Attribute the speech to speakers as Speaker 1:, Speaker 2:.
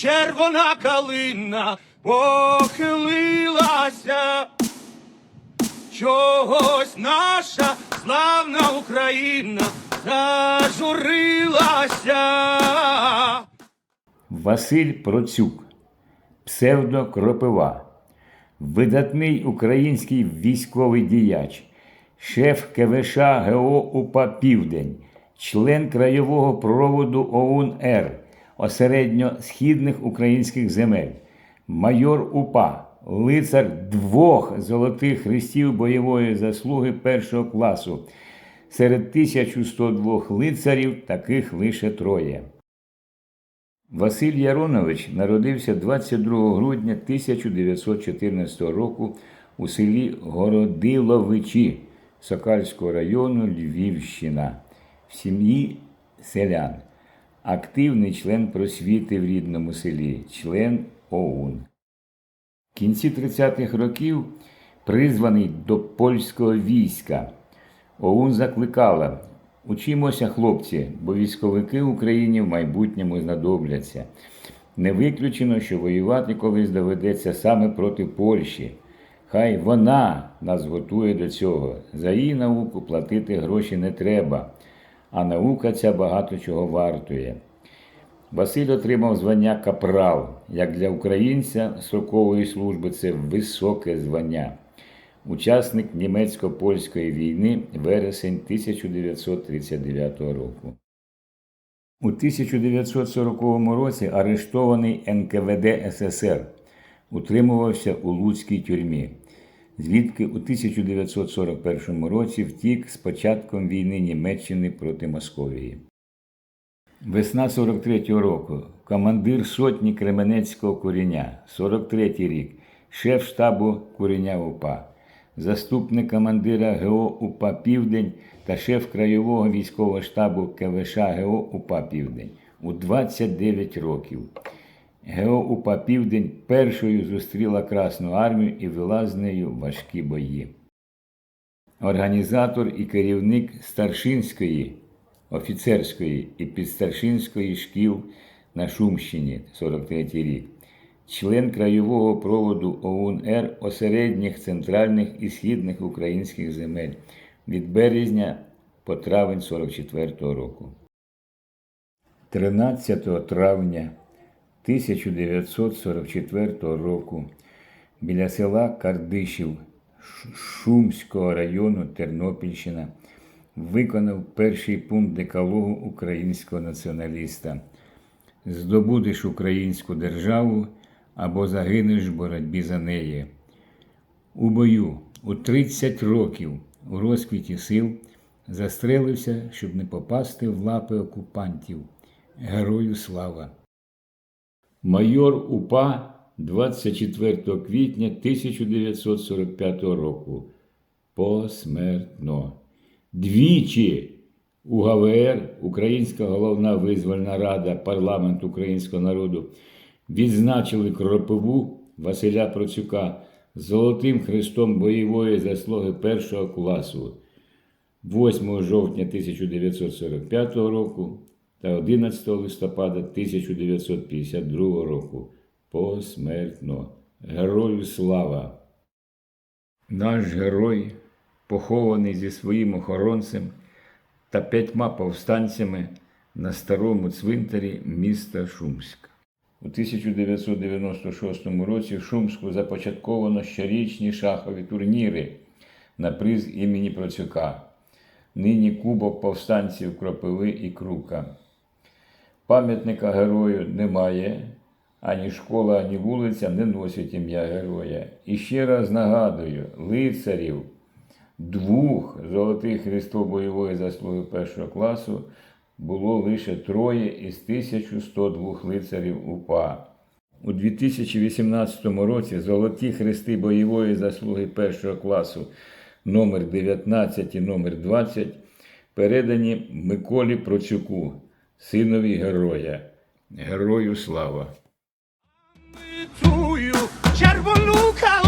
Speaker 1: червона калина похилилася. Чогось наша славна Україна зажурилася.
Speaker 2: Василь Процюк, псевдо Кропива, видатний український військовий діяч, шеф КВШ ГО УПА Південь, член краєвого проводу ОУН Р осередньо-східних українських земель, майор УПА, лицар двох золотих хрестів бойової заслуги першого класу. Серед 1102 лицарів таких лише троє. Василь Яронович народився 22 грудня 1914 року у селі Городиловичі Сокальського району Львівщина в сім'ї селян. Активний член просвіти в рідному селі, член ОУН. В кінці 30-х років призваний до польського війська. ОУН закликала Учимося, хлопці, бо військовики Україні в майбутньому знадобляться. Не виключено, що воювати колись доведеться саме проти Польщі. Хай вона нас готує до цього. За її науку платити гроші не треба, а наука ця багато чого вартує. Василь отримав звання капрал. Як для українця строкової служби це високе звання. Учасник німецько-польської війни вересень 1939 року. У 1940 році арештований НКВД СССР, утримувався у Луцькій тюрмі, звідки у 1941 році втік з початком війни Німеччини проти Московії. Весна 43-го року. Командир сотні Кременецького куріння, 43-й рік, шеф штабу куріння УПА, заступник командира ГО УПА Південь та шеф краєвого військового штабу КВШ ГО УПА Південь у 29 років. ГО УПА Південь першою зустріла Красну армію і вела з нею важкі бої. Організатор і керівник старшинської, офіцерської і підстаршинської шкіл на Шумщині 43 рік, член краєвого проводу ОУН-Р осередніх центральних і східних українських земель від березня по травень 44 року. 13 травня 1944 року біля села Кардишів Шумського району Тернопільщина виконав перший пункт декалогу українського націоналіста здобудеш українську державу або загинеш в боротьбі за неї. У бою у 30 років у розквіті сил застрелився, щоб не попасти в лапи окупантів. Герою слава! Майор УПА 24 квітня 1945 року. Посмертно. Двічі УГВР, Українська головна визвольна рада парламент українського народу, відзначили Кропиву Василя Процюка Золотим Хрестом бойової заслуги першого класу 8 жовтня 1945 року та 11 листопада 1952 року. Посмертно. Герою слава! Наш герой, похований зі своїм охоронцем та п'ятьма повстанцями на старому цвинтарі міста Шумськ. У 1996 році в Шумську започатковано щорічні шахові турніри на приз імені Процюка. Нині Кубок повстанців Кропиви і Крука. Пам'ятника герою немає, ані школа, ані вулиця не носять ім'я героя. І ще раз нагадую, лицарів двох золотих хрестов бойової заслуги першого класу було лише троє із 1102 лицарів УПА. У 2018 році золоті хрести бойової заслуги першого класу номер 19 і номер 20 передані Миколі Процюку, синові героя. Герою слава!
Speaker 1: Червону калину